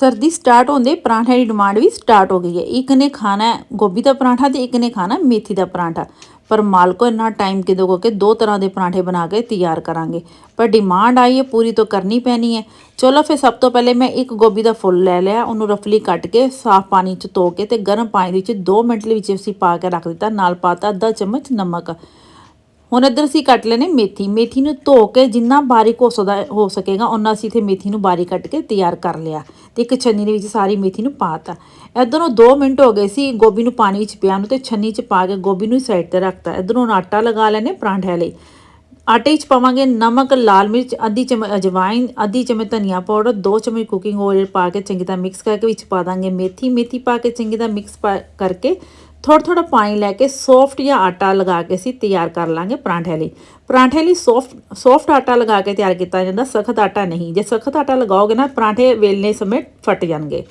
ਸਰਦੀ ਸਟਾਰਟ ਹੁੰਦੇ ਪਰਾਂਠਿਆਂ ਦੀ ਡਿਮਾਂਡ ਵੀ ਸਟਾਰਟ ਹੋ ਗਈ ਹੈ। ਇੱਕ ਨੇ ਖਾਣਾ ਹੈ ਗੋਭੀ ਦਾ ਪਰਾਂਠਾ ਤੇ ਇੱਕ ਨੇ ਖਾਣਾ ਮੇਥੀ ਦਾ ਪਰਾਂਠਾ। ਪਰ ਮਾਲਕੋ ਇੰਨਾ ਟਾਈਮ ਕਿਦੋਂ ਕੋ ਕਿ ਦੋ ਤਰ੍ਹਾਂ ਦੇ ਪਰਾਂਠੇ ਬਣਾ ਕੇ ਤਿਆਰ ਕਰਾਂਗੇ। ਪਰ ਡਿਮਾਂਡ ਆਈ ਹੈ, ਪੂਰੀ ਤੋਂ ਕਰਨੀ ਪੈਣੀ ਹੈ। ਚਲੋ ਫਿਰ ਸਭ ਤੋਂ ਪਹਿਲੇ ਮੈਂ ਇੱਕ ਗੋਭੀ ਦਾ ਫੁੱਲ ਲੈ ਲਿਆ, ਉਹਨੂੰ ਰਫਲੀ ਕੱਟ ਕੇ ਸਾਫ਼ ਪਾਣੀ 'ਚ ਧੋ ਕੇ ਤੇ ਗਰਮ ਪਾਣੀ ਦੇ ਵਿੱਚ 2 ਮਿੰਟ ਲਈ ਵਿੱਚ ਅਸੀਂ ਪਾ ਕੇ ਰੱਖ ਦਿੱਤਾ, ਨਾਲ ਪਾਤਾ ਅੱਧਾ ਚਮਚ ਨਮਕ। ਹੁਣ ਇੱਧਰ ਅਸੀਂ ਕੱਟ ਲੈਨੇ ਮੇਥੀ। ਮੇਥੀ ਨੂੰ ਧੋ ਕੇ ਜਿੰਨਾ ਬਾਰੀਕ ਹੋ ਸਕਦਾ ਹੋ ਸਕੇਗਾ ਉਹਨਾਂ ਅਸੀਂ ਇੱਥੇ ਮੇਥੀ ਨੂੰ ਬਾਰੀਕ ਕੱਟ ਕੇ ਤਿਆਰ ਕਰ ਲਿਆ। ਤੇ ਇੱਕ ਛੰਨੀ ਦੇ ਵਿੱਚ ਸਾਰੀ ਮੇਥੀ ਨੂੰ ਪਾਤਾ ਇੱਧਰੋਂ 2 ਮਿੰਟ ਹੋ ਗਏ ਸੀ ਗੋਭੀ ਨੂੰ ਪਾਣੀ ਵਿੱਚ ਪਿਆ ਨੂੰ ਤੇ ਛੰਨੀ 'ਚ ਪਾ ਕੇ ਗੋਭੀ ਨੂੰ ਸਾਈਡ ਤੇ ਰੱਖਤਾ। ਇੱਧਰੋਂ ਆਟਾ ਲਗਾ ਲੈਨੇ ਪਰਾਂਠਿਆਂ ਲਈ। ਆਟੇ 'ਚ ਪਾਵਾਂਗੇ ਨਮਕ, ਲਾਲ ਮਿਰਚ, ਅੱਧੀ ਚਮਚ ਅਜਵਾਇਨ ਅੱਧੀ ਚਮਚ ਧਨੀਆ ਪਾਊਡਰ 2 ਚਮਚ ਕੁਕਿੰਗ ਆਇਲ ਪਾ ਕੇ ਚੰਗੀ ਤਰ੍ਹਾਂ ਮਿਕਸ ਕਰਕੇ ਵਿੱਚ ਪਾ ਦਾਂਗੇ ਮੇਥੀ। ਮੇਥੀ ਪਾ ਕੇ ਚੰਗੀ ਤਰ੍ਹਾਂ ਮਿਕਸ ਕਰਕੇ ਥੋੜਾ ਥੋੜਾ ਪਾਣੀ ਲੈ ਕੇ ਸੌਫਟ ਜਾਂ ਆਟਾ ਲਗਾ ਕੇ ਅਸੀਂ ਤਿਆਰ ਕਰ ਲਾਂਗੇ ਪਰਾਂਠੇ ਲਈ। ਪਰਾਂਠੇ ਲਈ ਸੌਫਟ ਸੌਫਟ ਆਟਾ ਲਗਾ ਕੇ ਤਿਆਰ ਕੀਤਾ ਜਾਂਦਾ, ਸਖਤ ਆਟਾ ਨਹੀਂ। ਜੇ ਸਖਤ ਆਟਾ ਲਗਾਓਗੇ ਨਾ, ਪਰਾਂਠੇ ਵੇਲਣੇ ਸਮੇਂ ਫਟ ਜਾਣਗੇ।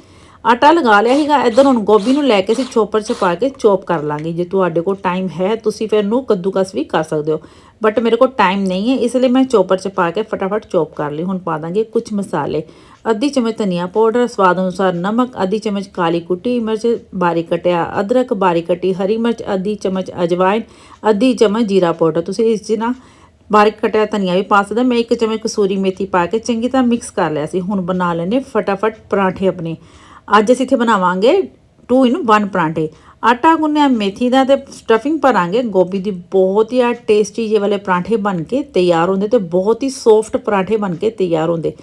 ਆਟਾ ਲਗਾ ਲਿਆ ਸੀਗਾ, ਇਧਰ ਹੁਣ ਗੋਭੀ ਨੂੰ ਲੈ ਕੇ ਅਸੀਂ ਚੋਪਰ 'ਚ ਪਾ ਕੇ ਚੋਪ ਕਰ ਲਾਂਗੇ। ਜੇ ਤੁਹਾਡੇ ਕੋਲ ਟਾਈਮ ਹੈ, ਤੁਸੀਂ ਫਿਰ ਨੂੰ ਕੱਦੂਕਸ ਵੀ ਕਰ ਸਕਦੇ ਹੋ। ਬਟ ਮੇਰੇ ਕੋਲ ਟਾਈਮ ਨਹੀਂ ਹੈ, ਇਸ ਲਈ ਮੈਂ ਚੋਪਰ 'ਚ ਪਾ ਕੇ ਫਟਾਫਟ ਚੋਪ ਕਰ ਲਈ। ਹੁਣ ਪਾ ਦਾਂਗੇ ਕੁਝ ਮਸਾਲੇ। ਅੱਧੀ ਚਮਚ ਧਨੀਆ ਪਾਊਡਰ, ਸਵਾਦ ਅਨੁਸਾਰ ਨਮਕ, ਅੱਧੀ ਚਮਚ ਕਾਲੀ ਕੁੱਟੀ ਮਿਰਚ, ਬਾਰੀਕ ਕਟਿਆ ਅਦਰਕ, ਬਾਰੀਕ ਕਟੀ ਹਰੀ ਮਿਰਚ, ਅੱਧੀ ਚਮਚ ਅਜਵਾਇਨ ਅੱਧੀ ਚਮਚ ਜੀਰਾ ਪਾਊਡਰ। ਤੁਸੀਂ ਇਸ 'ਚ ਨਾ ਬਾਰੀਕ ਕਟਿਆ ਧਨੀਆ ਵੀ ਪਾ ਸਕਦਾ ਮੈਂ ਇੱਕ ਚਮਚ ਕਸੂਰੀ ਮੇਥੀ ਪਾ ਕੇ ਚੰਗੀ ਤਰ੍ਹਾਂ ਮਿਕਸ ਕਰ ਲਿਆ ਸੀ। ਹੁਣ ਬਣਾ ਲੈਨੇ ਫਟਾਫਟ ਪਰਾਂਠੇ ਆਪਣੇ। ਅੱਜ ਅਸੀਂ ਇੱਥੇ ਬਣਾਵਾਂਗੇ 2 ਇਨ 1 ਪਰਾਂਠੇ। ਆਟਾ ਗੁੰਨਿਆ ਮੇਥੀ ਦਾ ਤੇ ਸਟਫਿੰਗ ਭਰਾਂਗੇ। ਗੋਭੀ ਦੀ ਬਹੁਤ ਹੀ ਆ ਟੇਸਟੀ ਜਿਹੇ ਵਾਲੇ ਪਰਾਂਠੇ ਬਣ ਕੇ ਤਿਆਰ ਹੁੰਦੇ ਤੇ ਬਹੁਤ ਹੀ ਸੌਫਟ ਪਰਾਂਠੇ ਬਣ ਕੇ ਤਿਆਰ ਹੁੰਦੇ।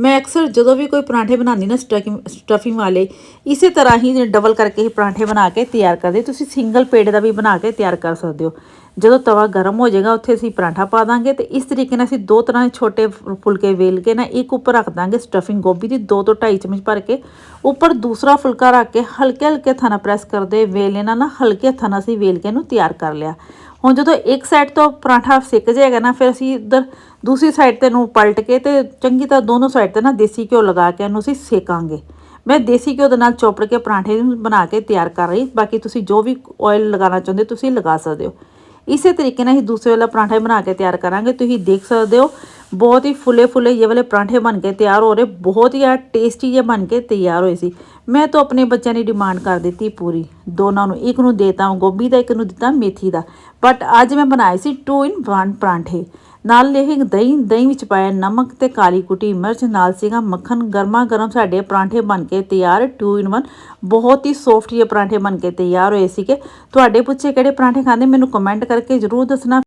ਮੈਂ ਅਕਸਰ ਜਦੋਂ ਵੀ ਕੋਈ ਪਰਾਂਠੇ ਬਣਾਉਂਦੀ ਨਾ ਸਟਫਿੰਗ ਸਟਫਿੰਗ ਵਾਲੇ, ਇਸੇ ਤਰ੍ਹਾਂ ਹੀ ਡਬਲ ਕਰਕੇ ਹੀ ਪਰਾਂਠੇ ਬਣਾ ਕੇ ਤਿਆਰ ਕਰਦੇ ਤੁਸੀਂ ਸਿੰਗਲ ਪੇੜ ਦਾ ਵੀ ਬਣਾ ਕੇ ਤਿਆਰ ਕਰ ਸਕਦੇ ਹੋ। ਜਦੋਂ ਤਵਾ ਗਰਮ ਹੋ ਜਾਏਗਾ, ਉੱਥੇ ਅਸੀਂ ਪਰਾਂਠਾ ਪਾ ਦਾਂਗੇ ਤੇ ਇਸ ਤਰੀਕੇ ਨਾਲ ਅਸੀਂ ਦੋ ਤਰ੍ਹਾਂ ਦੇ ਛੋਟੇ ਫੁਲਕੇ ਵੇਲ ਕੇ ਨਾ ਇੱਕ ਉੱਪਰ ਰੱਖ ਦਾਂਗੇ ਸਟਫਿੰਗ ਗੋਭੀ ਦੀ 2 ਤੋਂ 2.5 ਚਮਚ ਭਰ ਕੇ। ਉੱਪਰ ਦੂਸਰਾ ਫੁਲਕਾ ਰੱਖ ਕੇ ਹਲਕੇ ਹਲਕੇ ਹੱਥਾਂ ਨਾਲ ਪ੍ਰੈਸ ਕਰਦੇ ਵੇਲ ਨਾਲ ਨਾ ਹਲਕੇ ਹੱਥਾਂ ਨਾਲ ਅਸੀਂ ਵੇਲ ਕੇ ਇਹਨੂੰ ਤਿਆਰ ਕਰ ਲਿਆ। ਹੁਣ ਜਦੋਂ ਇੱਕ ਸਾਈਡ ਤੋਂ ਪਰਾਂਠਾ ਸਿੱਕ ਜਾਏਗਾ ਨਾ, ਫਿਰ ਅਸੀਂ ਇੱਧਰ ਦੂਸਰੀ ਸਾਈਡ ਤੇ ਨੂੰ ਪਲਟ ਕੇ ਤੇ ਚੰਗੀ ਤਰ੍ਹਾਂ ਦੋਨੋਂ ਸਾਈਡ ਤੇ ਨਾ ਦੇਸੀ ਘਿਓ ਲਗਾ ਕੇ ਇਹਨੂੰ ਅਸੀਂ ਸੇਕਾਂਗੇ। ਮੈਂ ਦੇਸੀ ਘਿਓ ਦੇ ਨਾਲ ਚੋਪੜ ਕੇ ਪਰਾਂਠੇ ਬਣਾ ਕੇ ਤਿਆਰ ਕਰ ਰਹੀ, ਬਾਕੀ ਤੁਸੀਂ ਜੋ ਵੀ ਆਇਲ ਲਗਾਉਣਾ ਚਾਹੁੰਦੇ ਤੁਸੀਂ ਲਗਾ ਸਕਦੇ ਹੋ। ਇਸੇ ਤਰੀਕੇ ਨਾਲ ਹੀ ਦੂਸਰੇ ਵਾਲਾ ਪਰਾਂਠਾ ਬਣਾ ਕੇ ਤਿਆਰ ਕਰਾਂਗੇ, ਤੁਸੀਂ ਦੇਖ ਸਕਦੇ ਹੋ ਬਹੁਤ ਹੀ ਫੁੱਲੇ ਫੁੱਲੇ ਇਹ ਵਾਲੇ ਪਰਾਂਠੇ ਬਣ ਕੇ ਤਿਆਰ ਹੋ ਰਹੇ, ਬਹੁਤ ਹੀ ਆ ਟੇਸਟੀ ਜਿਹੇ ਬਣ ਕੇ ਤਿਆਰ ਹੋਏ ਸੀ। ਮੈਂ ਤਾਂ ਆਪਣੇ ਬੱਚਿਆਂ ਦੀ ਡਿਮਾਂਡ ਕਰ ਦਿੱਤੀ ਪੂਰੀ। ਦੋਨਾਂ ਨੂੰ, ਇੱਕ ਨੂੰ ਦੇਤਾ, ਗੋਭੀ ਦਾ, ਇੱਕ ਨੂੰ ਦਿੱਤਾ ਮੇਥੀ ਦਾ। ਬਟ ਅੱਜ ਮੈਂ ਬਣਾਏ ਸੀ 2 ਇਨ 1 ਪਰਾਂਠੇ। ਨਾਲ ਇਹ ਦਹੀਂ ਦਹੀਂ ਵਿੱਚ ਪਾਇਆ ਨਮਕ ਤੇ ਕਾਲੀ ਕੁਟੀ ਮਿਰਚ, ਨਾਲ ਸੀਗਾ ਮੱਖਣ ਗਰਮਾ ਗਰਮ ਸਾਡੇ ਪਰਾਂਠੇ ਬਣ ਕੇ ਤਿਆਰ 2 ਇਨ 1 ਬਹੁਤ ਹੀ ਸੌਫਟ ਜਿਹੇ ਪਰਾਂਠੇ ਬਣ ਕੇ ਤਿਆਰ ਹੋਏ ਸੀਗੇ। ਤੁਹਾਡੇ ਪੁੱਛੇ ਕਿਹੜੇ ਪਰਾਂਠੇ ਖਾਂਦੇ, ਮੈਨੂੰ ਕਮੈਂਟ ਕਰਕੇ ਜ਼ਰੂਰ ਦੱਸਣਾ।